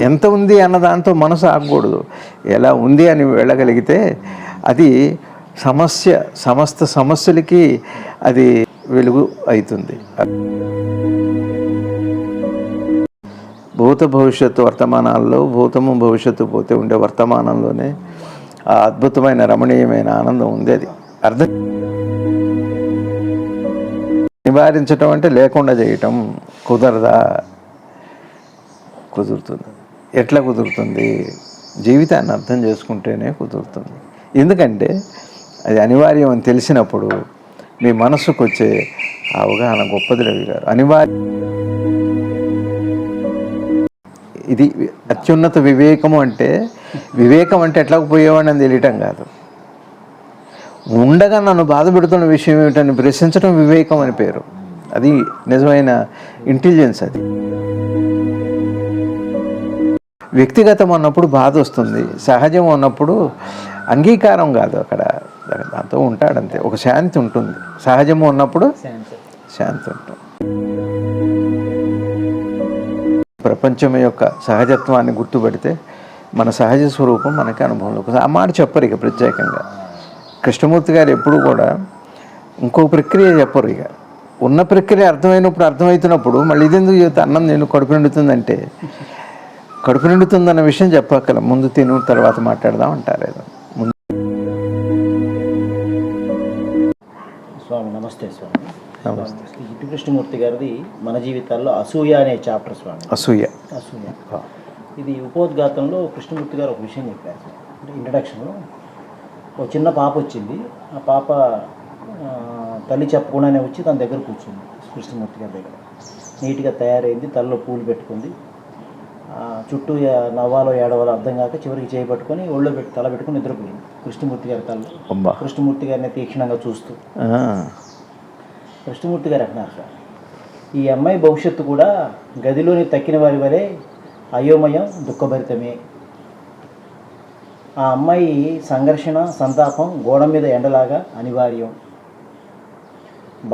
ఎంత ఉంది అన్న దాంతో మనసు ఆగకూడదు. ఎలా ఉంది అని వెళ్ళగలిగితే అది సమస్య సమస్త సమస్యలకి అది వెలుగు అవుతుంది భూత భవిష్యత్తు వర్తమానాల్లో భూతము భవిష్యత్తు పోతే ఉండే వర్తమానంలోనే ఆ అద్భుతమైన రమణీయమైన ఆనందం ఉంది అది. అర్థం నివారించటం అంటే లేకుండా చేయటం కుదరదా? కుదురుతుంది. ఎట్లా కుదురుతుంది? జీవితాన్ని అర్థం చేసుకుంటేనే కుదురుతుంది. ఎందుకంటే అది అనివార్యం అని తెలిసినప్పుడు మీ మనసుకు వచ్చే అవగాహన గొప్పది రవి గారు. అనివార్య ఇది అత్యున్నత వివేకము అంటే వివేకం అంటే ఎట్లా పోయేవాడిని అని తెలియటం కాదు. ఉండగా నన్ను బాధ పెడుతున్న విషయం ఏమిటని ప్రశ్నించడం వివేకం అని పేరు. అది నిజమైన ఇంటెలిజెన్స్ అది. వ్యక్తిగతం అన్నప్పుడు బాధ వస్తుంది. సహజం అన్నప్పుడు అంగీకారం కాదు అక్కడ. దాంతో ఉంటాడంతే. ఒక శాంతి ఉంటుంది. సహజము ఉన్నప్పుడు శాంతి. ఉంటుంది. ప్రపంచం యొక్క సహజత్వాన్ని గుర్తుపెడితే మన సహజ స్వరూపం మనకి అనుభవంలోకి. ఆ మాట చెప్పరు ఇక ప్రత్యేకంగా. కృష్ణమూర్తి గారు ఎప్పుడు కూడా ఇంకో ప్రక్రియ చెప్పరు ఇక. ఉన్న ప్రక్రియ అర్థమైనప్పుడు అర్థమవుతున్నప్పుడు మళ్ళీ ఇదెందుకు చెబుతా? అన్నం నేను కడుపు నిండుతుందంటే. కడుపు నిండుతుందన్న విషయం చెప్పక్కల ముందు తిను తర్వాత మాట్లాడదాం అంటారు ఏదో. ముందు స్వామి నమస్తే స్వామి. నమస్తే. కృష్ణమూర్తి గారిది మన జీవితాల్లో అసూయ అనే చాప్టర్ స్వామి. అసూయ. అసూయ. ఇది ఉపోద్ఘాతంలో కృష్ణమూర్తి గారు ఒక విషయం చెప్పారు. ఇంట్రడక్షన్లో ఒక చిన్న పాప వచ్చింది. ఆ పాప తల్లి చెప్పకుండానే వచ్చి తన దగ్గర కూర్చుంది కృష్ణమూర్తి గారి దగ్గర. నీట్గా తయారైంది తలలో పూలు పెట్టుకుంది. చుట్టూ నవ్వాలో ఏడవాలో అర్థం కాక చివరికి చేయి పట్టుకొని ఒళ్ళో పెట్టి తల పెట్టుకొని నిద్రపోయింది కృష్ణమూర్తి గారి తలలో. అబ్బా. కృష్ణమూర్తి గారిని తీక్షణంగా చూస్తూ. కృష్ణమూర్తి గారు అంటున్నారు సార్ ఈ అమ్మాయి భవిష్యత్తు కూడా గదిలోని తక్కిన వారి వలె అయోమయం దుఃఖభరితమే. ఆ అమ్మాయి సంఘర్షణ సంతాపం గోడ మీద ఎండలాగా అనివార్యం.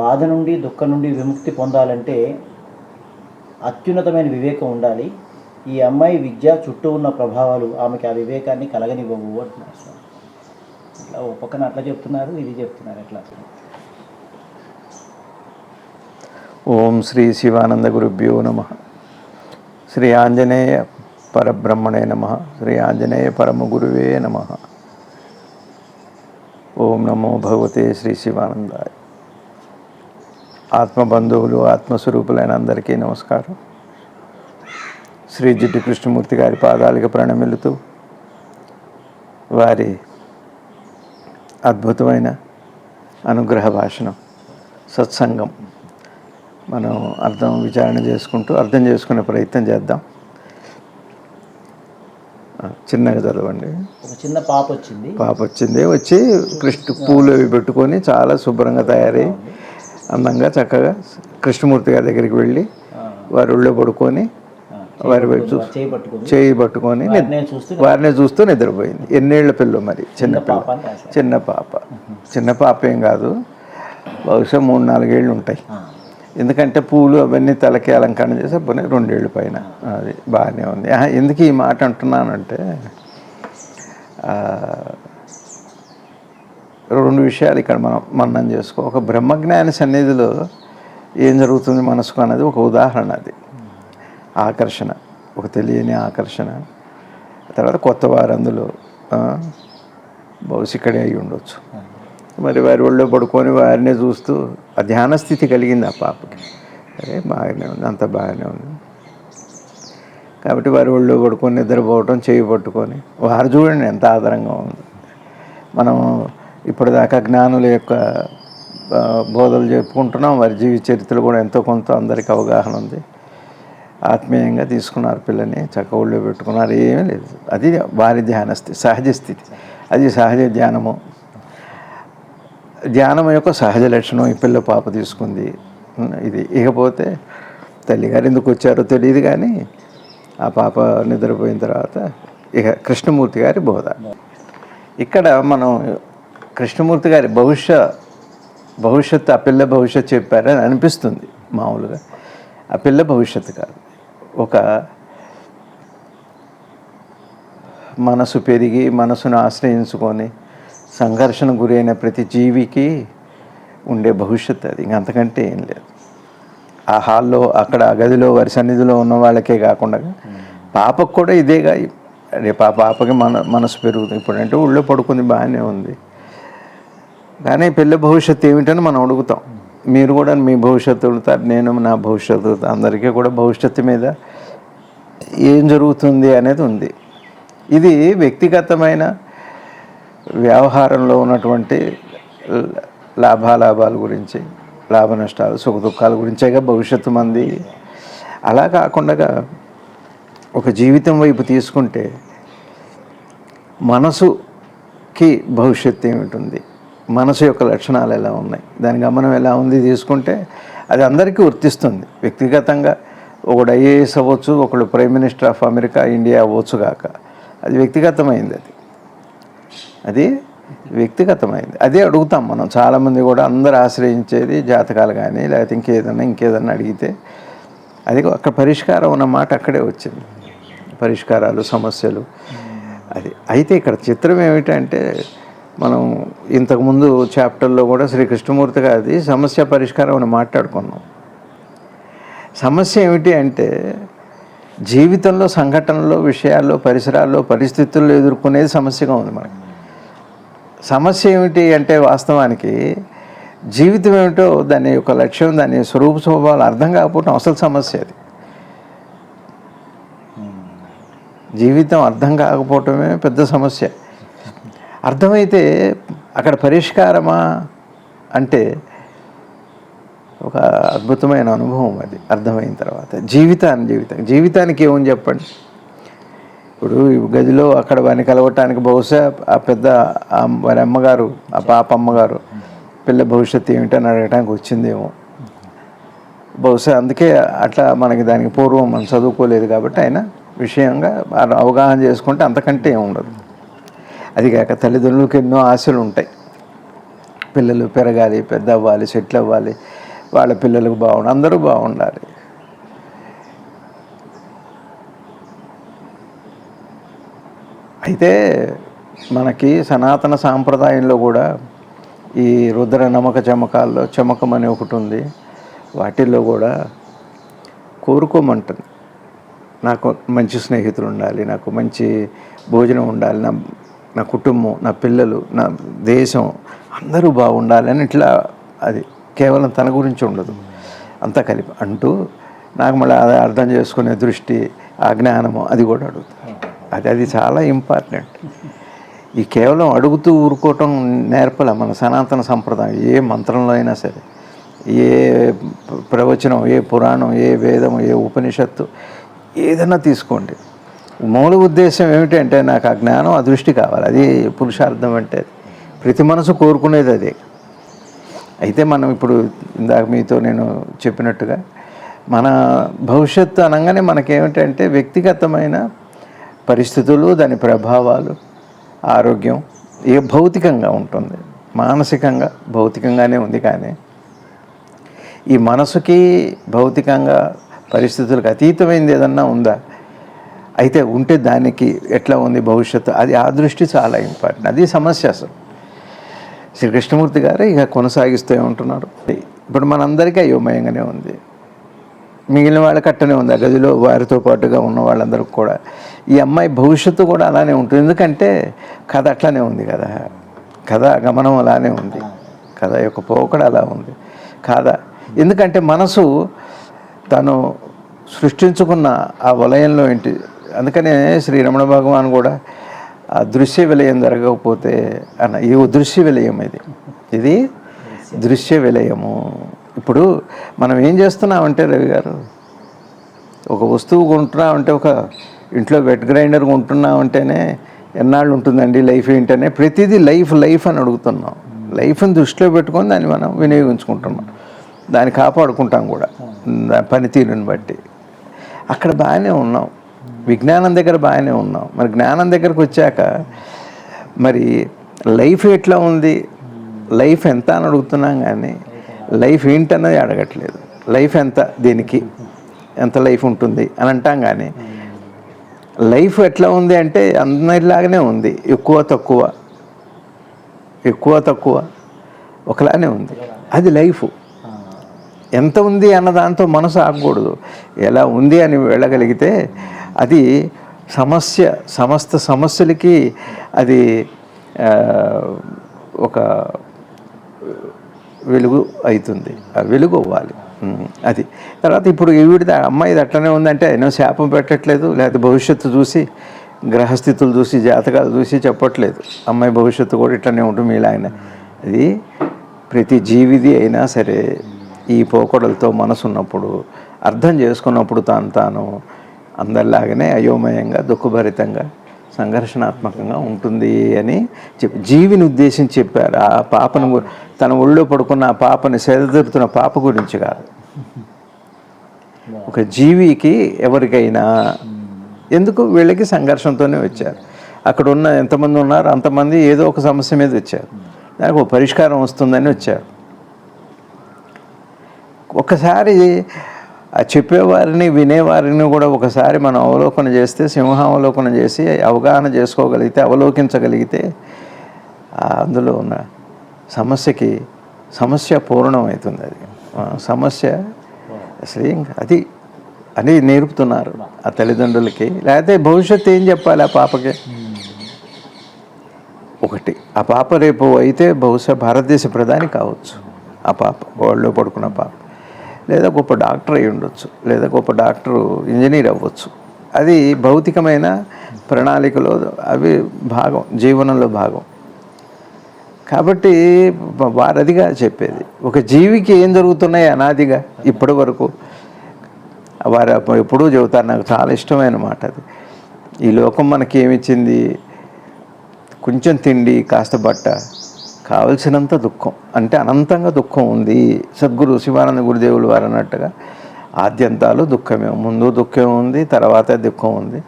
బాధ నుండి దుఃఖం నుండి విముక్తి పొందాలంటే అత్యున్నతమైన వివేకం ఉండాలి. ఈ అమ్మాయి విద్య చుట్టూ ఉన్న ప్రభావాలు ఆమెకి ఆ వివేకాన్ని కలగనివ్వవు అంటున్నారు సార్ ఇట్లా ఓ పక్కన అట్లా చెప్తున్నారు ఇది చెప్తున్నారు ఎట్లా ఓం శ్రీ శివానంద గురుభ్యో నమ. శ్రీ ఆంజనేయ పరబ్రహ్మణే నమ. శ్రీ ఆంజనేయ పరమ గురువే నమ. ఓం నమో భగవతే శ్రీ శివానందాయ. ఆత్మబంధువులు ఆత్మస్వరూపులైన అందరికీ నమస్కారం. శ్రీ జిడ్డు కృష్ణమూర్తి గారి పాదాలకు ప్రణమిల్లుతూ వారి అద్భుతమైన అనుగ్రహ భాషణం సత్సంగం మనం అర్థం విచారణ చేసుకుంటూ అర్థం చేసుకునే ప్రయత్నం చేద్దాం. చిన్నగా చదవండి. ఒక చిన్న పాప వచ్చింది. పాప వచ్చింది. వచ్చి కృష్ణ పూలు అవి పెట్టుకొని చాలా శుభ్రంగా తయారై అందంగా చక్కగా కృష్ణమూర్తి గారి దగ్గరికి వెళ్ళి వారి ఒళ్ళో పడుకొని వారి వైపు చేయి పట్టుకొని వారిని చూస్తూ నిద్రపోయింది. ఎన్నేళ్ళ పిల్ల మరి? చిన్న పిల్ల. చిన్న పాప. చిన్న పాప ఏం కాదు. బహుశా మూడు నాలుగేళ్ళు ఉంటాయి. ఎందుకంటే పూలు అవన్నీ తలకి అలంకరణ చేసి పోనీ రెండేళ్ళు పైన అది బాగానే ఉంది. ఎందుకు ఈ మాట అంటున్నానంటే రెండు విషయాలు ఇక్కడ మనం మన్నం చేసుకో. ఒక బ్రహ్మజ్ఞాని సన్నిధిలో ఏం జరుగుతుంది మనసుకు అనేది ఒక ఉదాహరణ అది. ఆకర్షణ ఒక తెలియని ఆకర్షణ. తర్వాత కొత్త వారందులో బహుశా ఇక్కడే అయి ఉండొచ్చు. మరి వారి ఒళ్ళో పడుకొని వారినే చూస్తూ ఆ ధ్యాన స్థితి కలిగింది ఆ పాపకి. అరే బాగానే ఉంది అంత బాగానే ఉంది. కాబట్టి వారి ఒళ్ళో పడుకొని నిద్రపోవటం చేయి పట్టుకొని వారు చూడండి ఎంత ఆధారంగా ఉంది. మనం ఇప్పటిదాకా జ్ఞానుల యొక్క బోధలు చెప్పుకుంటున్నాం వారి జీవిత చరిత్రలు కూడా ఎంతో కొంత అందరికీ అవగాహన ఉంది. ఆత్మీయంగా తీసుకున్నారు పిల్లని చక్క ఒళ్ళో పెట్టుకున్నారు ఏమీ లేదు. అది వారి ధ్యాన స్థితి సహజ స్థితి. అది సహజ ధ్యానము. ధ్యానం యొక్క సహజ లక్షణం ఈ పిల్ల పాప తీసుకుంది. ఇది ఇకపోతే తల్లిగారు ఎందుకు వచ్చారో తెలియదు కానీ ఆ పాప నిద్రపోయిన తర్వాత ఇక కృష్ణమూర్తి గారి బోధ. ఇక్కడ మనం కృష్ణమూర్తి గారి భవిష్య భవిష్యత్తు ఆ పిల్ల భవిష్యత్తు చెప్పారని అనిపిస్తుంది మామూలుగా. ఆ పిల్ల భవిష్యత్తు కాదు. ఒక మనసు పెరిగి మనసును ఆశ్రయించుకొని సంఘర్షణ గురైన ప్రతి జీవికి ఉండే భవిష్యత్తు అది. ఇంక అంతకంటే ఏం లేదు. ఆ హాల్లో అక్కడ ఆ గదిలో వారి సన్నిధిలో ఉన్న వాళ్ళకే కాకుండా పాపకు కూడా ఇదేగా. రేపు ఆ పాపకి మన మనసు పెరుగుతుంది. ఇప్పుడంటే ఊళ్ళో పడుకుంది బాగానే ఉంది. కానీ పిల్ల భవిష్యత్తు ఏమిటని మనం అడుగుతాం. మీరు కూడా మీ భవిష్యత్తు అడుగుతారు నేను నా భవిష్యత్తు అందరికీ కూడా భవిష్యత్తు మీద ఏం జరుగుతుంది అనేది ఉంది. ఇది వ్యక్తిగతమైన వ్యవహారంలో ఉన్నటువంటి లాభాలాభాల గురించి లాభ నష్టాలు సుఖ దుఃఖాల గురించేగా భవిష్యత్తు మంది. అలా కాకుండా ఒక జీవితం వైపు తీసుకుంటే మనసుకి భవిష్యత్తు ఏమిటి మనసు యొక్క లక్షణాలు ఎలా ఉన్నాయి? దాని గమనం ఎలా ఉంది తీసుకుంటే అది అందరికీ వర్తిస్తుంది. వ్యక్తిగతంగా ఒకడు ఐఏఎస్ అవ్వచ్చు ఒకడు prime minister of America India అవ్వచ్చు కాక అది వ్యక్తిగతమైంది అది. అది వ్యక్తిగతమైంది. అదే అడుగుతాం మనం. చాలామంది కూడా అందరు ఆశ్రయించేది జాతకాలు కానీ లేకపోతే ఇంకేదన్నా ఇంకేదన్నా అడిగితే అది అక్కడ పరిష్కారం ఉన్న మాట అక్కడే వచ్చింది. పరిష్కారాలు సమస్యలు. అది అయితే ఇక్కడ చిత్రం ఏమిటంటే మనం ఇంతకుముందు చాప్టర్లో కూడా శ్రీ కృష్ణమూర్తి గారిది సమస్య పరిష్కారం అని మాట్లాడుకున్నాం. సమస్య ఏమిటి అంటే జీవితంలో సంఘటనలో విషయాల్లో పరిసరాల్లో పరిస్థితుల్లో ఎదుర్కొనేది సమస్యగా ఉంది మనకి. సమస్య ఏమిటి అంటే వాస్తవానికి జీవితం ఏమిటో దాని యొక్క లక్ష్యం దాని స్వరూప స్వభావాలు అర్థం కాకపోవడం అసలు సమస్య అది. జీవితం అర్థం కాకపోవటమే పెద్ద సమస్య. అర్థమైతే అక్కడ పరిష్కారమా అంటే ఒక అద్భుతమైన అనుభవం అది అర్థమైన తర్వాత. జీవితాన్ని జీవితం జీవితానికి ఏమని చెప్పండి? ఇప్పుడు ఈ గదిలో అక్కడ వాడిని కలవటానికి బహుశా ఆ పెద్ద వారి అమ్మగారు ఆ పాప అమ్మగారు పిల్ల భవిష్యత్తు ఏమిటని అడగటానికి వచ్చిందేమో. బహుశా అందుకే అట్లా మనకి దానికి పూర్వం మనం చదువుకోలేదు కాబట్టి ఆయన విషయంగా అవగాహన చేసుకుంటే అంతకంటే ఏమి ఉండదు. అది కాక తల్లిదండ్రులకు ఎన్నో ఆశలు ఉంటాయి. పిల్లలు పెరగాలి పెద్ద అవ్వాలి సెటిల్ అవ్వాలి వాళ్ళ పిల్లలకు బాగుండాలి అందరూ బాగుండాలి. అయితే మనకి సనాతన సాంప్రదాయంలో కూడా ఈ రుద్ర నమ్మక చమకాల్లో చమకం అని ఒకటి ఉంది. వాటిల్లో కూడా కోరుకోమంటుంది. నాకు మంచి స్నేహితులు ఉండాలి నాకు మంచి భోజనం ఉండాలి నా నా కుటుంబం నా పిల్లలు నా దేశం అందరూ బాగుండాలి అని ఇట్లా అది కేవలం తన గురించి ఉండదు. అంతా కలిపి అంటూ నాకు మళ్ళీ అది అర్థం చేసుకునే దృష్టి ఆ జ్ఞానము అది కూడా అడుగుతాను అది అది చాలా ఇంపార్టెంట్. ఈ కేవలం అడుగుతూ ఊరుకోవటం నేర్పల మన సనాతన సంప్రదాయం ఏ మంత్రంలో అయినా సరే ఏ ప్రవచనం ఏ పురాణం ఏ వేదం ఏ ఉపనిషత్తు ఏదైనా తీసుకోండి. మూల ఉద్దేశం ఏమిటంటే నాకు ఆ జ్ఞానం అదృష్టి కావాలి. అది పురుషార్థం అంటే ప్రతి మనసు కోరుకునేది అదే. అయితే మనం ఇప్పుడు ఇందాక మీతో నేను చెప్పినట్టుగా మన భవిష్యత్తు అనగానే మనకేమిటంటే వ్యక్తిగతమైన పరిస్థితులు దాని ప్రభావాలు ఆరోగ్యం ఏ భౌతికంగా ఉంటుంది. మానసికంగా భౌతికంగానే ఉంది కానీ ఈ మనసుకి భౌతికంగా పరిస్థితులకు అతీతమైనది ఏదన్నా ఉందా? అయితే ఉంటే దానికి ఎట్లా ఉంది భవిష్యత్తు? అది ఆ దృష్టి చాలా ఇంపార్టెంట్. అది సమస్య అసలు. శ్రీ కృష్ణమూర్తి గారు ఇక కొనసాగిస్తూ ఉంటున్నారు. ఇప్పుడు మనందరికీ అయోమయంగానే ఉంది. మిగిలిన వాళ్ళకి అట్టనే ఉంది. ఆ గదిలో వారితో పాటుగా ఉన్న వాళ్ళందరికీ కూడా. ఈ అమ్మాయి భవిష్యత్తు కూడా అలానే ఉంటుంది. ఎందుకంటే కథ అట్లానే ఉంది కదా. కథ గమనం అలానే ఉంది. కథ యొక్క పోకడ అలా ఉంది. కాదా? ఎందుకంటే మనసు తను సృష్టించుకున్న ఆ వలయంలో ఏంటి? అందుకనే శ్రీ రమణ భగవాన్ కూడా ఆ దృశ్య విలయం జరగకపోతే అన్న ఇది ఓ దృశ్య విలయం ఇది. ఇది దృశ్య విలయము. ఇప్పుడు మనం ఏం చేస్తున్నామంటే రవి గారు ఒక వస్తువు కొంటున్నామంటే ఒక ఇంట్లో వెట్ గ్రైండర్ కొంటున్నామంటేనే ఎన్నాళ్ళు ఉంటుందండి లైఫ్ ఏంటనే ప్రతిదీ లైఫ్ లైఫ్ అని అడుగుతున్నాం. లైఫ్ని దృష్టిలో పెట్టుకొని దాన్ని మనం వినియోగించుకుంటున్నాం. దాన్ని కాపాడుకుంటాం కూడా. పనితీరుని బట్టి. అక్కడ బాగానే ఉన్నాం. విజ్ఞానం దగ్గర బాగానే ఉన్నాం. మరి జ్ఞానం దగ్గరకు వచ్చాక మరి లైఫ్ ఎట్లా ఉంది? లైఫ్ ఎంత అని అడుగుతున్నాం కానీ లైఫ్ ఏంటన్నది అడగట్లేదు. లైఫ్ ఎంత దీనికి? ఎంత లైఫ్ ఉంటుంది? అని అంటాం కానీ లైఫ్ ఎట్లా ఉంది అంటే అందరిలాగానే ఉంది. ఎక్కువ తక్కువ. ఎక్కువ తక్కువ. ఒకలానే ఉంది. అది లైఫ్. ఎంత ఉంది అన్న దాంతో మనసు ఆగకూడదు. ఎలా ఉంది అని వెళ్ళగలిగితే అది సమస్య సమస్త సమస్యలకి అది ఒక వెలుగు అవుతుంది. ఆ వెలుగు అవ్వాలి. అది. తర్వాత ఇప్పుడు ఈవిడ అమ్మాయిది అట్లనే ఉందంటే ఎన్నో శాపం పెట్టట్లేదు లేకపోతే భవిష్యత్తు చూసి గ్రహస్థితులు చూసి జాతకాలు చూసి చెప్పట్లేదు. అమ్మాయి భవిష్యత్తు కూడా ఇట్లనే ఉంటుంది మీలాయన అది ప్రతి జీవిది అయినా సరే ఈ పోకడలతో మనసున్నప్పుడు అర్థం చేసుకున్నప్పుడు తాను తాను అందరిలాగానే అయోమయంగా దుఃఖభరితంగా సంఘర్షణాత్మకంగా ఉంటుంది అని చెప్పి జీవిని ఉద్దేశించి చెప్పారు. ఆ పాపను తన ఒళ్ళో పడుకున్న ఆ పాపని సేదతీరుతున్న పాప గురించి కాదు. ఒక జీవికి ఎవరికైనా ఎందుకు వీళ్ళకి సంఘర్షణతోనే వచ్చారు? అక్కడ ఉన్న ఎంతమంది ఉన్నారు? అంతమంది ఏదో ఒక సమస్య మీద వచ్చారు. దానికి ఒక పరిష్కారం వస్తుందని వచ్చారు. ఒకసారి ఆ చెప్పేవారిని వినేవారిని కూడా ఒకసారి మనం అవలోకన చేస్తే సింహావలోకన చేసి అవగాహన చేసుకోగలిగితే అవలోకించగలిగితే అందులో ఉన్న సమస్యకి సమస్య పూర్ణమవుతుంది అది. సమస్య అసలు అది అని నేర్పుతున్నారు ఆ తల్లిదండ్రులకి. లేకపోతే భవిష్యత్తు ఏం చెప్పాలి ఆ పాపకి? ఒకటి ఆ పాప రేపు అయితే బహుశా భారతదేశ ప్రధాని కావచ్చు. ఆ పాప వాళ్ళలో పడుకున్న పాప. లేదా గొప్ప డాక్టర్ అయి ఉండొచ్చు లేదా గొప్ప డాక్టరు ఇంజనీర్ అవ్వచ్చు. అది భౌతికమైన ప్రణాళికలో అవి భాగం జీవనంలో భాగం. కాబట్టి వారదిగా చెప్పేది ఒక జీవికి ఏం జరుగుతున్నాయి అనాదిగా ఇప్పటి వరకు వారు ఎప్పుడూ చెబుతారు నాకు చాలా ఇష్టమైన మాట అది. ఈ లోకం మనకి ఏమిచ్చింది కొంచెం తిండి కాస్త బట్ట. కావలసినంత దుఃఖం. అంటే అనంతంగా దుఃఖం ఉంది. సద్గురు శివానంద గురుదేవులు వారు అన్నట్టుగా ఆద్యంతాలు దుఃఖమే. ముందు దుఃఖం ఉంది తర్వాత దుఃఖం ఉంది.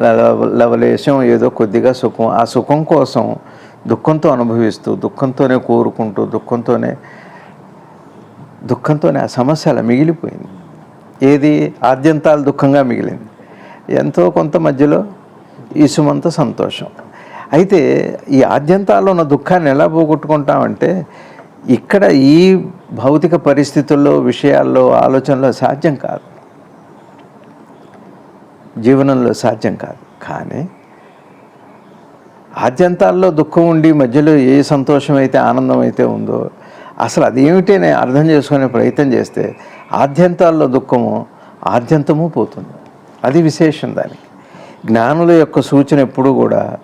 లవ- లవలేశం ఏదో కొద్దిగా సుఖం. ఆ సుఖం కోసం దుఃఖంతో అనుభవిస్తూ దుఃఖంతోనే కోరుకుంటూ దుఃఖంతోనే దుఃఖంతోనే ఆ సమస్యల మిగిలిపోయింది. ఏది? ఆద్యంతాలు దుఃఖంగా మిగిలింది. ఎంతో కొంత మధ్యలో ఈసుమంత సంతోషం. అయితే ఈ ఆద్యంతాల్లో ఉన్న దుఃఖాన్ని ఎలా పోగొట్టుకుంటామంటే ఇక్కడ ఈ భౌతిక పరిస్థితుల్లో విషయాల్లో ఆలోచనలో సాధ్యం కాదు. జీవనంలో సాధ్యం కాదు. కానీ ఆద్యంతాల్లో దుఃఖం ఉండి మధ్యలో ఏ సంతోషం అయితే ఆనందం అయితే ఉందో అసలు అదేమిటి ఏమిటనే అర్థం చేసుకునే ప్రయత్నం చేస్తే ఆద్యంతాల్లో దుఃఖము ఆద్యంతము పోతుంది. అది విశేషం దానికి. జ్ఞానుల యొక్క సూచన ఎప్పుడు కూడా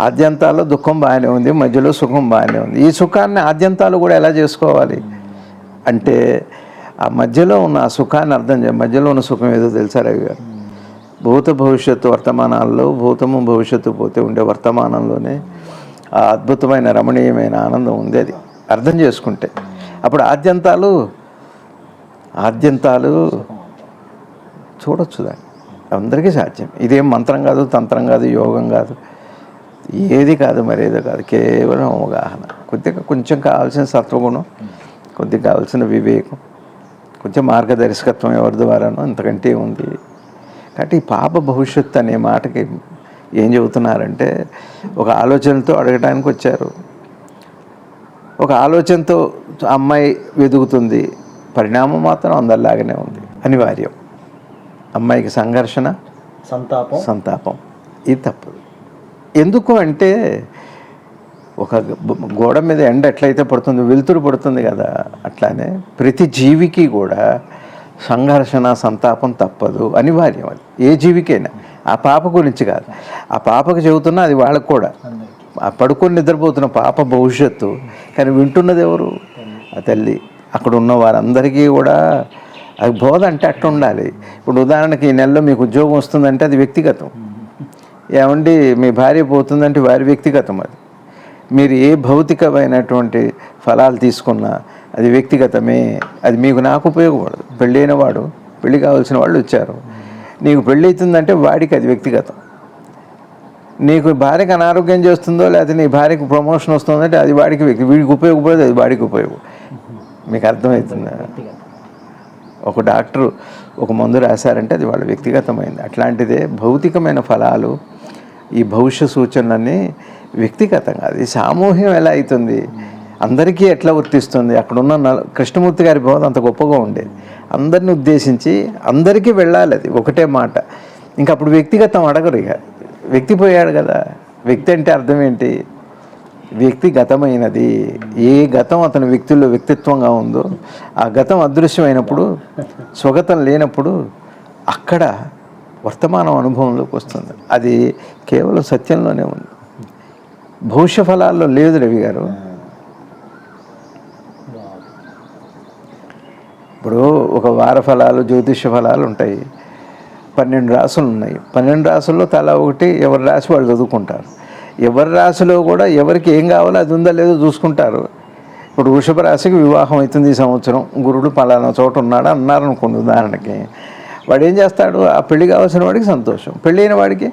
ఆద్యంతాల్లో దుఃఖం బాగానే ఉంది మధ్యలో సుఖం బాగానే ఉంది. ఈ సుఖాన్ని ఆద్యంతాలు కూడా ఎలా చేసుకోవాలి? అంటే ఆ మధ్యలో ఉన్న ఆ సుఖాన్ని అర్థం చే మధ్యలో ఉన్న సుఖం ఏదో తెలుసా రవి గారు? భూత భవిష్యత్తు వర్తమానాల్లో భూతము భవిష్యత్తు పోతే ఉండే వర్తమానంలోనే ఆ అద్భుతమైన రమణీయమైన ఆనందం ఉంది అది అర్థం చేసుకుంటే. అప్పుడు ఆద్యంతాలు ఆద్యంతాలు చూడొచ్చు దాన్ని. అందరికీ సాధ్యం. ఇదేం మంత్రం కాదు తంత్రం కాదు యోగం కాదు. ఏది కాదు మరేదో కాదు కేవలం అవగాహన. కొద్దిగా కొంచెం కావాల్సిన సత్వగుణం కొద్దిగా కావాల్సిన వివేకం కొంచెం మార్గదర్శకత్వం ఎవరి ద్వారానో ఇంతకంటే ఉంది. కాబట్టి ఈ పాప భవిష్యత్తు అనే మాటకి ఏం చెబుతున్నారంటే ఒక ఆలోచనతో అడగడానికి వచ్చారు. ఒక ఆలోచనతో అమ్మాయి వెతుకుతుంది పరిణామం మాత్రం అందరిలాగానే ఉంది. అనివార్యం. అమ్మాయికి సంఘర్షణ సంతాపం. సంతాపం. ఇది తప్పదు. ఎందుకు అంటే ఒక గోడ మీద ఎండ ఎట్లయితే పడుతుంది వెలుతురు పడుతుంది కదా అట్లానే ప్రతి జీవికి కూడా సంఘర్షణ సంతాపం తప్పదు. అనివార్యం అది. ఏ జీవికైనా. ఆ పాప గురించి కాదు. ఆ పాపకు చెబుతున్నా అది వాళ్ళకు కూడా. ఆ పడుకొని నిద్రపోతున్న పాప భవిష్యత్తు. కానీ వింటున్నది ఎవరు? ఆ తల్లి. అక్కడ ఉన్న వారందరికీ కూడా అది బోధ అంటే అట్టు ఉండాలి ఇప్పుడు ఉదాహరణకి ఈ నెలలో మీకు ఉద్యోగం వస్తుందంటే అది వ్యక్తిగతం. ఏమండి మీ భార్య పోతుందంటే వారి వ్యక్తిగతం అది. మీరు ఏ భౌతికమైనటువంటి ఫలాలు తీసుకున్నా అది వ్యక్తిగతమే. అది మీకు నాకు ఉపయోగపడదు పెళ్ళైన వాడు పెళ్ళి కావాల్సిన వాళ్ళు వచ్చారు. నీకు పెళ్ళి అవుతుందంటే వాడికి అది వ్యక్తిగతం. నీకు భార్యకి అనారోగ్యం చేస్తుందో లేకపోతే నీ భార్యకు ప్రమోషన్ వస్తుందంటే అది వాడికి వ్యక్తి వీడికి ఉపయోగపడదు అది వాడికి ఉపయోగం. మీకు అర్థమవుతుందా? ఒక డాక్టరు ఒక మందు రాశారంటే అది వాళ్ళ వ్యక్తిగతమైంది. అట్లాంటిదే భౌతికమైన ఫలాలు ఈ భవిష్య సూచనలన్నీ వ్యక్తిగతంగా. అది సామూహ్యం ఎలా అవుతుంది? అందరికీ ఎట్లా వర్తిస్తుంది? అక్కడున్న కృష్ణమూర్తి గారి బోధ అంత గొప్పగా ఉండేది. అందరిని ఉద్దేశించి అందరికీ వెళ్ళాలి అది ఒకటే మాట. ఇంకా అప్పుడు వ్యక్తిగతం అడగరు ఇక. వ్యక్తి పోయాడు కదా. వ్యక్తి అంటే అర్థం ఏంటి? వ్యక్తిగతమైనది ఏ గతం అతని వ్యక్తుల్లో వ్యక్తిత్వంగా ఉందో ఆ గతం అదృశ్యమైనప్పుడు స్వగతం లేనప్పుడు అక్కడ వర్తమానం అనుభవంలోకి వస్తుంది. అది కేవలం సత్యంలోనే ఉంది. భవిష్య ఫలాల్లో లేదు రవి గారు. ఇప్పుడు ఒక వార ఫలాలు జ్యోతిష ఫలాలు ఉంటాయి. పన్నెండు రాసులు ఉన్నాయి. పన్నెండు రాసుల్లో తలా ఒకటి ఎవరి రాసి వాళ్ళు చదువుకుంటారు. ఎవరి రాశిలో కూడా ఎవరికి ఏం కావాలో అది ఉందా లేదో చూసుకుంటారు. ఇప్పుడు వృషభ రాశికి వివాహం అవుతుంది ఈ సంవత్సరం. గురుడు పలానా చోట ఉన్నాడు అన్నారనుకోండి ఉదాహరణకి. వాడు ఏం చేస్తాడు? ఆ పెళ్ళి కావాల్సిన వాడికి సంతోషం. పెళ్ళైన వాడికి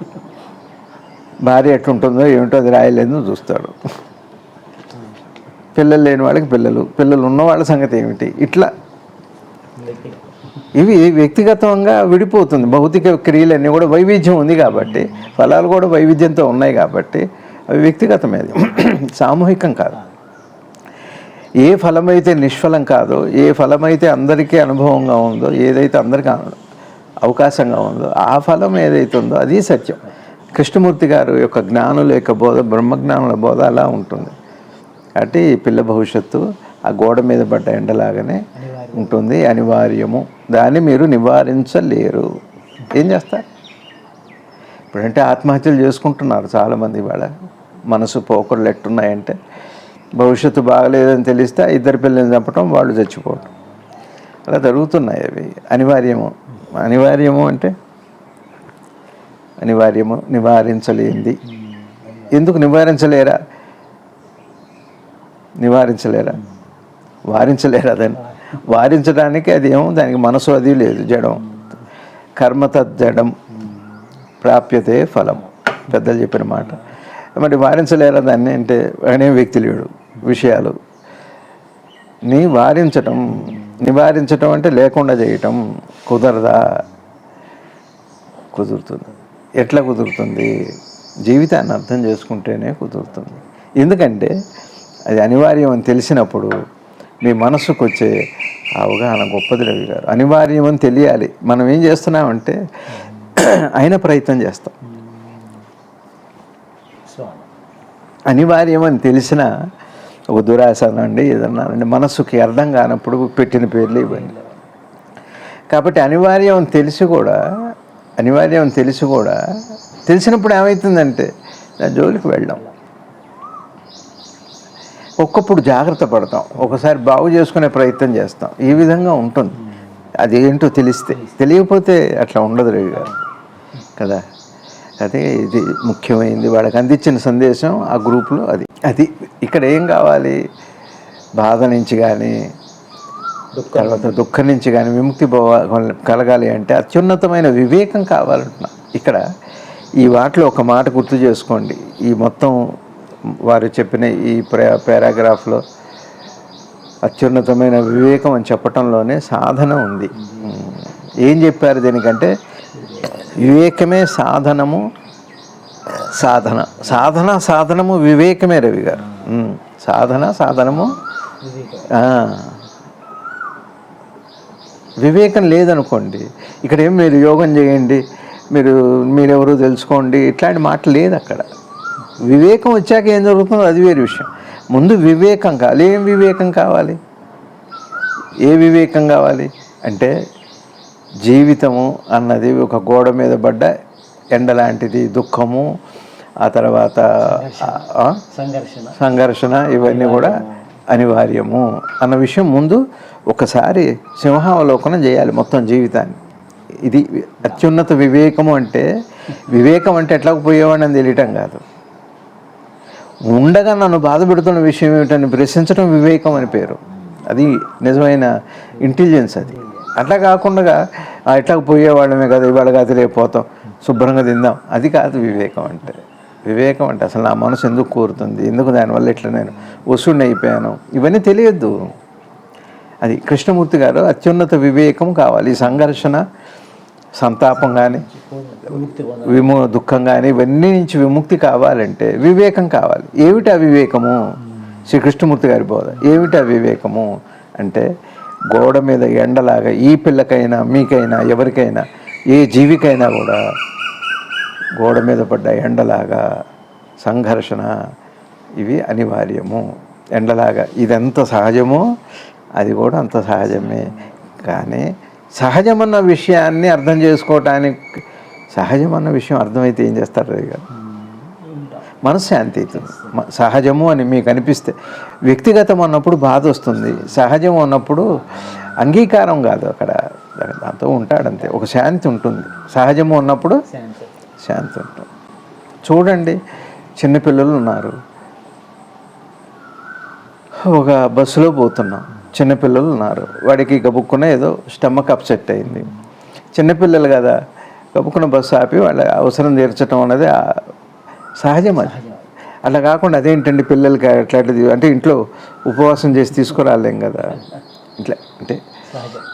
భార్య ఎట్లుంటుందో ఏమిటో అది రాయలేదో చూస్తాడు. పిల్లలు లేని వాళ్ళకి పిల్లలు పిల్లలు ఉన్న వాళ్ళ సంగతి ఏమిటి? ఇట్లా. ఇవి వ్యక్తిగతంగా విడిపోతుంది. భౌతిక క్రియలన్నీ కూడా వైవిధ్యం ఉంది కాబట్టి ఫలాలు కూడా వైవిధ్యంతో ఉన్నాయి కాబట్టి అవి వ్యక్తిగతమేది సామూహికం కాదు. ఏ ఫలమైతే నిష్ఫలం కాదో ఏ ఫలమైతే అందరికీ అనుభవంగా ఉందో ఏదైతే అందరికీ అవకాశంగా ఉందో ఆ ఫలం ఏదైతే ఉందో అది సత్యం. కృష్ణమూర్తి గారు యొక్క జ్ఞానుల యొక్క బోధ బ్రహ్మజ్ఞానుల బోధ అలా ఉంటుంది. కాబట్టి ఈ పిల్ల భవిష్యత్తు ఆ గోడ మీద పడ్డ ఎండలాగానే ఉంటుంది అనివార్యము. దాన్ని మీరు నివారించలేరు. ఏం చేస్తారు? ఇప్పుడంటే ఆత్మహత్యలు చేసుకుంటున్నారు చాలామంది ఇవాళ. మనసు పోకడలు ఎట్టున్నాయంటే భవిష్యత్తు బాగలేదని తెలిస్తే ఇద్దరు పిల్లల్ని చంపటం వాళ్ళు చచ్చిపోవటం. అలా జరుగుతున్నాయి అవి. అనివార్యము. అనివార్యము అంటే అనివార్యము నివారించలేంది ఎందుకు నివారించలేరా? నివారించలేరా? వారించలేరా దాన్ని? వారించడానికి అది ఏమో దానికి మనసు అది లేదు జడం. కర్మతజ్జడం ప్రాప్యతే ఫలం. పెద్దలు చెప్పిన మాట. మరి వారించలేరా దాన్ని అంటే అనే వ్యక్తి లేడు. విషయాలు. నీ వారించటం నివారించటం అంటే లేకుండా చేయటం కుదరదా? కుదురుతుంది. ఎట్లా కుదురుతుంది? జీవితాన్ని అర్థం చేసుకుంటేనే కుదురుతుంది. ఎందుకంటే అది అనివార్యం అని తెలిసినప్పుడు మీ మనసుకు వచ్చే అవగాహన గొప్పది రవి గారు. అనివార్యం అని తెలియాలి. మనం ఏం చేస్తున్నామంటే అయిన ప్రయత్నం చేస్తాం. అనివార్యం అని తెలిసిన ఒక దురాశ అండి ఏదన్నా అండి మనస్సుకి అర్థం కానప్పుడు పెట్టిన పేర్లు ఇవ్వండి. కాబట్టి అనివార్యం తెలిసి కూడా అనివార్యం తెలిసి కూడా తెలిసినప్పుడు ఏమవుతుందంటే జోలికి వెళ్ళాం ఒక్కప్పుడు జాగ్రత్త పడతాం. ఒకసారి బాగు చేసుకునే ప్రయత్నం చేస్తాం. ఈ విధంగా ఉంటుంది. అది ఏంటో తెలిస్తే తెలియకపోతే అట్లా ఉండదు రవి గారు. కదా? అదే ఇది ముఖ్యమైనది వాళ్ళకి అందించిన సందేశం ఆ గ్రూప్లో అది. అది ఇక్కడ ఏం కావాలి? బాధ నుంచి కానీ తర్వాత దుఃఖం నుంచి కానీ విముక్తి కలగాలి అంటే అత్యున్నతమైన వివేకం కావాలంటున్నా. ఇక్కడ ఈ వాటిలో ఒక మాట గుర్తు చేసుకోండి. ఈ మొత్తం వారు చెప్పిన ఈ ప్రా పారాగ్రాఫ్లో అత్యున్నతమైన వివేకం అని చెప్పటంలోనే సాధన ఉంది. ఏం చెప్పారు దీనికంటే వివేకమే సాధనము సాధన. సాధన సాధనము వివేకమే రవి గారు. సాధన సాధనము వివేకం వివేకం లేదనుకోండి ఇక్కడ ఏం మీరు యోగం చేయండి మీరు మీరెవరో తెలుసుకోండి ఇట్లాంటి మాట లేదు అక్కడ. వివేకం వచ్చాక ఏం జరుగుతుందో అది వేరే విషయం. ముందు వివేకం కావాలి. ఏం వివేకం కావాలి? ఏ వివేకం కావాలి? అంటే జీవితము అన్నది ఒక గోడ మీద పడ్డ ఎండ లాంటిది దుఃఖము ఆ తర్వాత సంఘర్షణ. ఇవన్నీ కూడా అనివార్యము అన్న విషయం ముందు ఒకసారి సింహావలోకనం చేయాలి మొత్తం జీవితాన్ని. ఇది అత్యున్నత వివేకము అంటే వివేకం అంటే ఎట్లా పోయేవాడిని అని తెలియటం కాదు. ఉండగా నన్ను బాధ పెడుతున్న విషయం ఏమిటని ప్రశ్నించడం వివేకం అని పేరు. అది నిజమైన ఇంటెలిజెన్స్ అది. అట్లా కాకుండా ఇట్లా ఎట్లా పోయేవాళ్ళమే కదా ఇవాళ కాదు రేపు పోతాం శుభ్రంగా తిందాం. అది కాదు వివేకం అంటే. వివేకం అంటే అసలు నా మనసు ఎందుకు కోరుతుంది? ఎందుకు దానివల్ల ఇట్లా నేను వసూడిని అయిపోయాను? ఇవన్నీ తెలియద్దు. అది కృష్ణమూర్తి గారు అత్యున్నత వివేకం కావాలి. ఈ సంఘర్షణ సంతాపం కానీ విము దుఃఖం కానీ ఇవన్నీ నుంచి విముక్తి కావాలంటే వివేకం కావాలి. ఏమిటి అవివేకము వివేకము? శ్రీ కృష్ణమూర్తి గారి బోధ. ఏమిటి అవివేకము వివేకము? అంటే గోడ మీద ఎండలాగా ఈ పిల్లకైనా మీకైనా ఎవరికైనా ఏ జీవికైనా కూడా గోడ మీద పడ్డ ఎండలాగా సంఘర్షణ ఇవి అనివార్యము. ఎండలాగా ఇదెంత సహజమో అది కూడా అంత సహజమే. కానీ సహజమన్న విషయాన్ని అర్థం చేసుకోవటానికి సహజమన్న విషయం అర్థమైతే ఏం చేస్తారు అది మనశ్శాంతి. అవుతుంది సహజము అని మీకు అనిపిస్తే. వ్యక్తిగతం అన్నప్పుడు బాధ వస్తుంది. సహజం అన్నప్పుడు అంగీకారం కాదు అక్కడ. దాంతో ఉంటాడంతే. ఒక శాంతి ఉంటుంది. సహజము ఉన్నప్పుడు శాంతి. ఉంటుంది. చూడండి చిన్నపిల్లలు ఉన్నారు. ఒక బస్సులో పోతున్నాం. చిన్నపిల్లలు ఉన్నారు. వాడికి గబుక్కున ఏదో స్టమక్ అప్సెట్ అయింది. చిన్నపిల్లలు కదా గబుక్కున బస్సు ఆపి వాళ్ళ అవసరం తీర్చడం అనేది సహజం అది అట్లా కాకుండా అదేంటండి పిల్లలకి అట్లాంటిది? అంటే ఇంట్లో ఉపవాసం చేసి తీసుకురాలేం కదా? ఇట్లా అంటే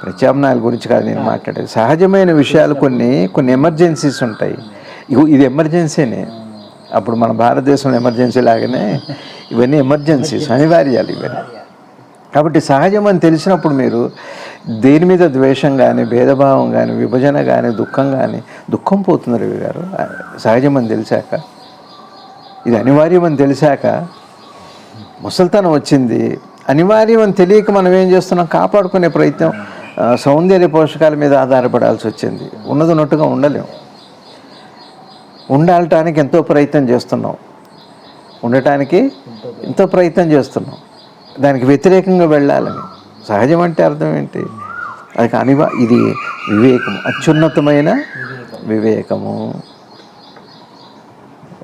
ప్రత్యామ్నాయాల గురించి కాదు నేను మాట్లాడేది. సహజమైన విషయాలు కొన్ని కొన్ని ఎమర్జెన్సీస్ ఉంటాయి. ఇది ఎమర్జెన్సీనే. అప్పుడు మన భారతదేశంలో ఎమర్జెన్సీ లాగానే ఇవన్నీ ఎమర్జెన్సీస్ అనివార్యాలు ఇవన్నీ. కాబట్టి సహజం అని తెలిసినప్పుడు మీరు దేని మీద ద్వేషం కానీ భేదభావం కానీ విభజన కానీ దుఃఖం కానీ దుఃఖం పోతుంది రవి గారు. సహజం అని తెలిసాక ఇది అనివార్యం అని తెలిసాక ముసల్తనం వచ్చింది. అనివార్యం అని తెలియక మనం ఏం చేస్తున్నాం? కాపాడుకునే ప్రయత్నం సౌందర్య పోషకాల మీద ఆధారపడాల్సి వచ్చింది. ఉన్నది ఉన్నట్టుగా ఉండలేం. ఉండాలటానికి ఎంతో ప్రయత్నం చేస్తున్నాం. ఉండటానికి ఎంతో ప్రయత్నం చేస్తున్నాం. దానికి వ్యతిరేకంగా వెళ్ళాలని. సహజం అంటే అర్థం ఏంటి? అది అనివా ఇది వివేకం అత్యున్నతమైన వివేకము.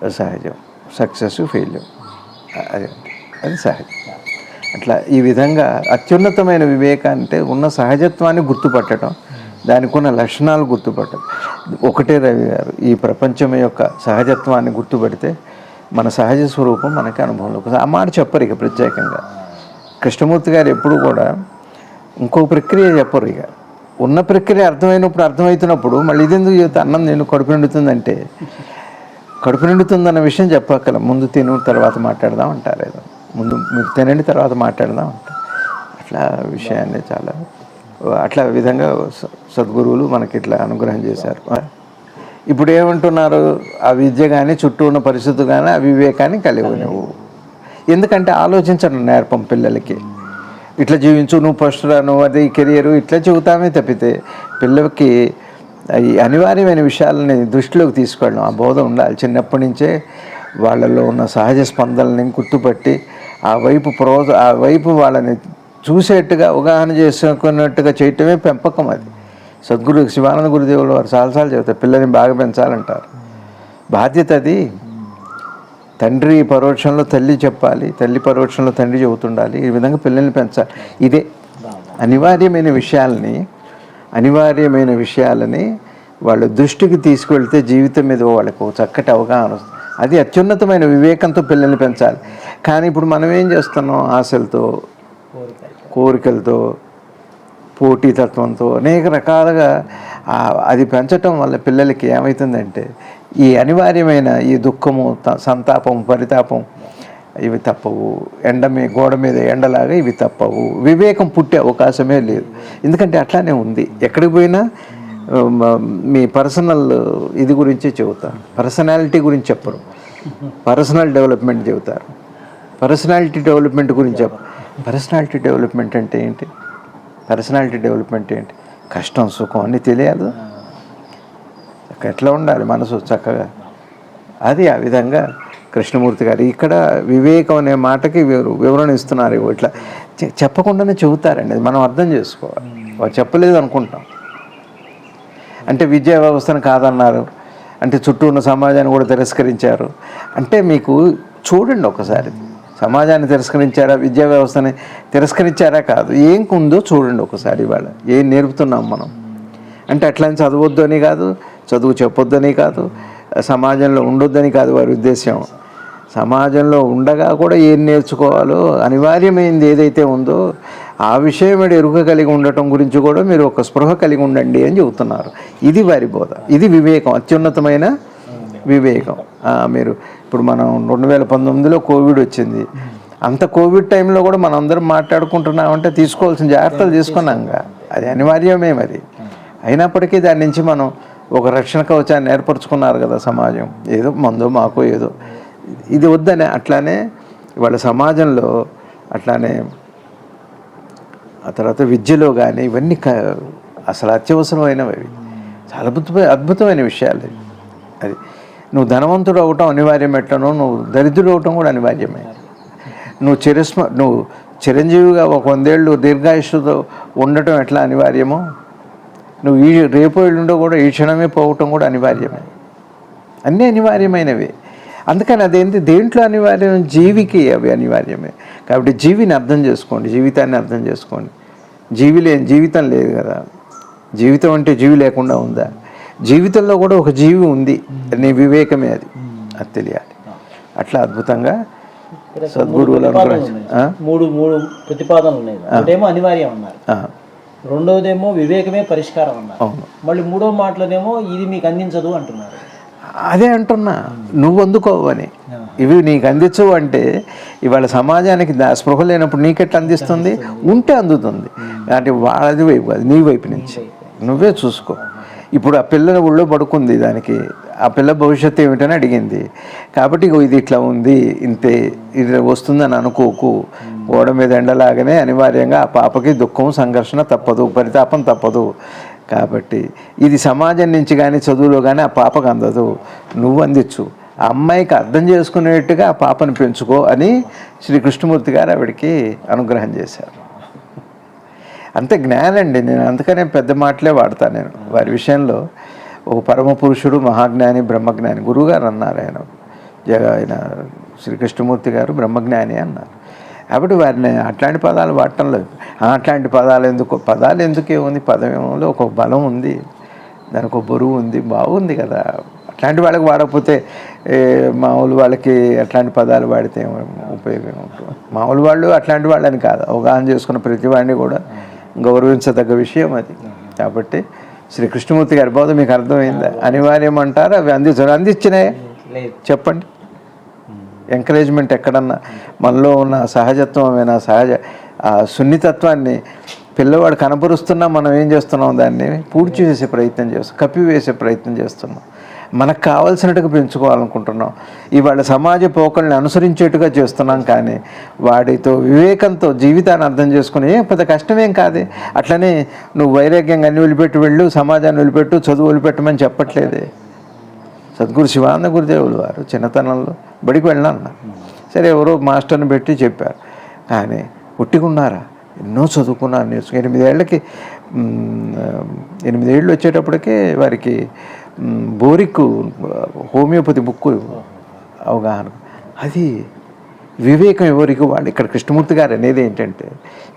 సహజం. Success failure. అది అది సహజం. అట్లా ఈ విధంగా అత్యున్నతమైన వివేకం అంటే ఉన్న సహజత్వాన్ని గుర్తుపట్టడం దానికి ఉన్న లక్షణాలు గుర్తుపట్టడం. ఒకటే రవి గారు ఈ ప్రపంచం యొక్క సహజత్వాన్ని గుర్తుపడితే మన సహజ స్వరూపం మనకి అనుభవంలోకి ఆ మాట చెప్పరు ఇక ప్రత్యేకంగా. కృష్ణమూర్తి గారు ఎప్పుడు కూడా ఇంకో ప్రక్రియ చెప్పరు ఇక. ఉన్న ప్రక్రియ అర్థమైనప్పుడు అర్థమవుతున్నప్పుడు మళ్ళీ ఇదెందుకు చెబుతా అన్నం నేను కడుపు నిండుతుందంటే కడుపు నిండుతుందన్న విషయం చెప్పక్కల ముందు తిను తర్వాత మాట్లాడదాం అంటారు ఏదో. ముందు మీరు తినండి తర్వాత మాట్లాడదాం అంటారు. అట్లా విషయాన్ని చాలా అట్లా విధంగా స- సద్గురువులు మనకి ఇట్లా అనుగ్రహం చేశారు. ఇప్పుడు ఏమంటున్నారు? ఆ విద్య కానీ చుట్టూ ఉన్న పరిస్థితి కానీ ఆ వివేకాన్ని కలిగి నువ్వు ఎందుకంటే ఆలోచించడం నేర్పం పిల్లలకి. ఇట్లా జీవించు నువ్వు ఫస్ట్ రా నువ్వు అది కెరియర్ ఇట్లా చెబుతామే తప్పితే పిల్లలకి ఈ అనివార్యమైన విషయాలని దృష్టిలోకి తీసుకెళ్ళడం ఆ బోధ ఉండాలి. చిన్నప్పటి నుంచే వాళ్ళలో ఉన్న సహజ స్పందనని గుర్తుపట్టి ఆ వైపు ప్రోజ ఆ వైపు వాళ్ళని చూసేట్టుగా అవగాహన చేసుకున్నట్టుగా చేయటమే పెంపకం అది. సద్గురు శివానంద గురుదేవులు వారు చాలాసార్లు చెబుతారు పిల్లల్ని బాగా పెంచాలంటారు. బాధ్యత అది. తండ్రి పరోక్షంలో తల్లి చెప్పాలి తల్లి పరోక్షంలో తండ్రి చెబుతుండాలి ఈ విధంగా పిల్లల్ని పెంచాలి. ఇదే అనివార్యమైన విషయాల్ని అనివార్యమైన విషయాలని వాళ్ళ దృష్టికి తీసుకువెళ్తే జీవితం మీద వాళ్ళకు చక్కటి అవగాహన వస్తుంది. అది అత్యున్నతమైన వివేకంతో పిల్లల్ని పెంచాలి. కానీ ఇప్పుడు మనం ఏం చేస్తున్నాం? ఆశలతో కోరికలతో పోటీతత్వంతో అనేక రకాలుగా అది పెంచటం వల్ల పిల్లలకి ఏమవుతుందంటే ఈ అనివార్యమైన ఈ దుఃఖము త- సంతాపం పరితాపం ఇవి తప్పవు. ఎండ మీ గోడ మీద ఎండలాగా ఇవి తప్పవు. వివేకం పుట్టే అవకాశమే లేదు. ఎందుకంటే అట్లానే ఉంది. ఎక్కడికి పోయినా మీ పర్సనల్ ఇది గురించి చెబుతారు పర్సనాలిటీ గురించి చెప్పరు. పర్సనల్ డెవలప్మెంట్ చెబుతారు. పర్సనాలిటీ డెవలప్మెంట్ గురించి చెప్పరు పర్సనాలిటీ డెవలప్మెంట్ అంటే ఏంటి? పర్సనాలిటీ డెవలప్మెంట్ ఏంటి? కష్టం సుఖం అన్నీ తెలియదు ఎట్లా ఉండాలి మనసు చక్కగా? అది ఆ విధంగా కృష్ణమూర్తి గారు. ఇక్కడ వివేకం అనే మాటకి వివర- వివరణ ఇస్తున్నారు ఇట్లా. చె- చెప్పకుండానే చెబుతారండి. మనం అర్థం చేసుకోవాలి. వారు చెప్పలేదు అనుకుంటాం. అంటే విద్యా వ్యవస్థను కాదన్నారు. అంటే చుట్టూ ఉన్న సమాజాన్ని కూడా తిరస్కరించారు. అంటే మీకు చూడండి ఒకసారి. సమాజాన్ని తిరస్కరించారా? విద్యా వ్యవస్థని తిరస్కరించారా కాదు. ఏం ఉందో చూడండి ఒకసారి ఇవాళ. ఏం నేర్పుతున్నాం మనం? అంటే అట్లని చదవద్దు అని కాదు. చదువు చెప్పొద్దని కాదు. సమాజంలో ఉండొద్దని కాదు వారి ఉద్దేశం సమాజంలో ఉండగా కూడా ఏం నేర్చుకోవాలో అనివార్యమైనది ఏదైతే ఉందో ఆ విషయం ఎరుక కలిగి ఉండటం గురించి కూడా మీరు ఒక స్పృహ కలిగి ఉండండి అని చెబుతున్నారు. ఇది వారి బోధ. ఇది వివేకం. అత్యున్నతమైన వివేకం. మీరు ఇప్పుడు మనం రెండు వేల పంతొమ్మిదిలో కోవిడ్ వచ్చింది. అంత కోవిడ్ టైంలో కూడా మనం అందరం మాట్లాడుకుంటున్నామంటే తీసుకోవాల్సిన జాగ్రత్తలు తీసుకున్నాంగా. అది అనివార్యమే మరి. అయినప్పటికీ దాని నుంచి మనం ఒక రక్షణ కవచాన్ని ఏర్పరచుకున్నారు కదా సమాజం. ఏదో మందో మాకో ఏదో. ఇది వద్దనే అట్లానే వాళ్ళ సమాజంలో అట్లానే ఆ తర్వాత విద్యలో కానీ ఇవన్నీ క అసలు అత్యవసరమైనవి. అవి చాలా అద్భుతమైన అద్భుతమైన విషయాలు. అది నువ్వు ధనవంతుడు అవటం అనివార్యం ఎట్లనో నువ్వు దరిద్రుడు అవటం కూడా అనివార్యమే. నువ్వు చిరస్మ నువ్వు చిరంజీవిగా ఒక వందేళ్ళు దీర్ఘాయుషుతో ఉండటం ఎట్లా అనివార్యమో నువ్వు ఈ రేపు ఎల్లుండో కూడా ఈ క్షణమే పోవటం కూడా అనివార్యమే. అన్నీ అనివార్యమైనవి. అందుకని అదేంటి? దేంట్లో అనివార్యం? జీవికి అవి అనివార్యమే. కాబట్టి జీవిని అర్థం చేసుకోండి. జీవితాన్ని అర్థం చేసుకోండి. జీవి లేని జీవితం లేదు కదా. జీవితం అంటే జీవి లేకుండా ఉందా? జీవితంలో కూడా ఒక జీవి ఉంది. నీ వివేకమే అది. అది తెలియాలి. అట్లా అద్భుతంగా సద్గురువుల? మూడు మూడు ప్రతిపాదనలు ఉన్నాయి. ఒకటేమో అనివార్యం అన్నారు. ఆ, రెండవదేమో వివేకమే పరిష్కారం అన్నారు. మళ్ళీ మూడో మాటలోనేమో ఇది మీకు అందించదు అంటున్నారు. అదే అంటున్నా. నువ్వు అందుకోవని. ఇవి నీకు అందించవు అంటే ఇవాళ సమాజానికి స్పృహ లేనప్పుడు నీకెట్లా అందిస్తుంది? ఉంటే అందుతుంది. అంటే వాళ్ళది వైపు కాదు నీ వైపు నుంచి. నువ్వే చూసుకో. ఇప్పుడు ఆ పిల్లని ఒళ్ళో పడుకుంది దానికి. ఆ పిల్ల భవిష్యత్తు ఏమిటని అడిగింది. కాబట్టి ఇది ఇట్లా ఉంది ఇంతే ఇది వస్తుందని అనుకోకు. గోడ మీద ఎండలాగానే అనివార్యంగా ఆ పాపకి దుఃఖం సంఘర్షణ తప్పదు పరితాపం తప్పదు. కాబట్టి ఇది సమాజం నుంచి కానీ చదువులో కానీ ఆ పాపకు అందదు. నువ్వు అందించు. ఆ అమ్మాయికి అర్థం చేసుకునేట్టుగా ఆ పాపను పెంచుకో అని శ్రీ కృష్ణమూర్తి గారు ఆవిడకి అనుగ్రహం చేశారు. అంతే జ్ఞానండి. నేను అందుకనే పెద్ద మాటలే వాడతాను నేను. వారి విషయంలో ఒక పరమ పురుషుడు మహాజ్ఞాని బ్రహ్మజ్ఞాని గురువుగారు అన్నారు ఆయన. జగ ఆయన శ్రీకృష్ణమూర్తి గారు బ్రహ్మజ్ఞాని అన్నారు. కాబట్టి వారిని అట్లాంటి పదాలు వాడటం లేదు. ఆ, అట్లాంటి పదాలు ఎందుకు? పదాలు ఎందుకే ఉంది? పదమేమో ఒక బలం ఉంది. దానికి ఒక బరువు ఉంది. బాగుంది కదా. అట్లాంటి వాళ్ళకి వాడకపోతే మామూలు వాళ్ళకి అట్లాంటి పదాలు వాడితే ఉపయోగం ఉంటుంది మామూలు వాళ్ళు అట్లాంటి వాళ్ళని కాదు. అవగాహన చేసుకున్న ప్రతి వాడిని కూడా గౌరవించదగ్గ విషయం అది. కాబట్టి శ్రీ కృష్ణమూర్తి గారి బోధ మీకు అర్థమైందా? అనివార్యం అంటారు అవి అందించారు అందించినాయి? చెప్పండి. ఎంకరేజ్మెంట్ ఎక్కడన్నా మనలో ఉన్న సహజత్వమైన సహజ ఆ సున్నితత్వాన్ని పిల్లవాడు కనపరుస్తున్నా మనం ఏం చేస్తున్నాం దాన్ని? పూడ్చి చేసే ప్రయత్నం చేస్తాం కప్పివేసే ప్రయత్నం చేస్తున్నాం. మనకు కావలసినట్టుగా పెంచుకోవాలనుకుంటున్నాం. ఇవాళ సమాజ పోకల్ని అనుసరించేట్టుగా చేస్తున్నాం కానీ వాడితో వివేకంతో జీవితాన్ని అర్థం చేసుకుని ఏ పెద్ద కష్టమేం కాదు. అట్లనే నువ్వు వైరాగ్యంగా అన్ని వదిలిపెట్టి వెళ్ళు సమాజాన్ని వదిలిపెట్టు చదువు వదిలిపెట్టమని చెప్పట్లేదే. సద్గురు శివానంద గురుదేవులు వారు చిన్నతనంలో బడికి వెళ్ళాను సరే ఎవరో మాస్టర్ని పెట్టి చెప్పారు. కానీ ఉట్టిగున్నారా? ఎన్నో చదువుకున్నాను నేర్చుకుని ఎనిమిదేళ్ళకి ఎనిమిదేళ్ళు వచ్చేటప్పటికే వారికి మ్, బోరిక్ హోమియోపతి బుక్కు అవగాహన. అది వివేకం ఎవరికి? వాళ్ళు ఇక్కడ కృష్ణమూర్తి గారు అనేది ఏంటంటే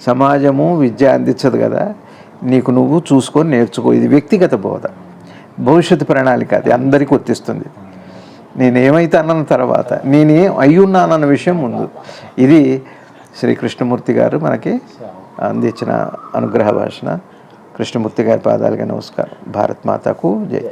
సమాజము విద్య అందించదు కదా. నీకు నువ్వు చూసుకొని నేర్చుకో. ఇది వ్యక్తిగత బోధ. భవిష్యత్తు ప్రణాళిక అది అందరికీ వర్తిస్తుంది నేనేమైతే అన్న తర్వాత నేనేం అయ్యున్నానన్న విషయం ముందు. ఇది శ్రీ కృష్ణమూర్తి గారు మనకి అందించిన అనుగ్రహ భాషణ. కృష్ణమూర్తి గారి పాదాలుగా నమస్కారం. భారత్ మాతకు జై.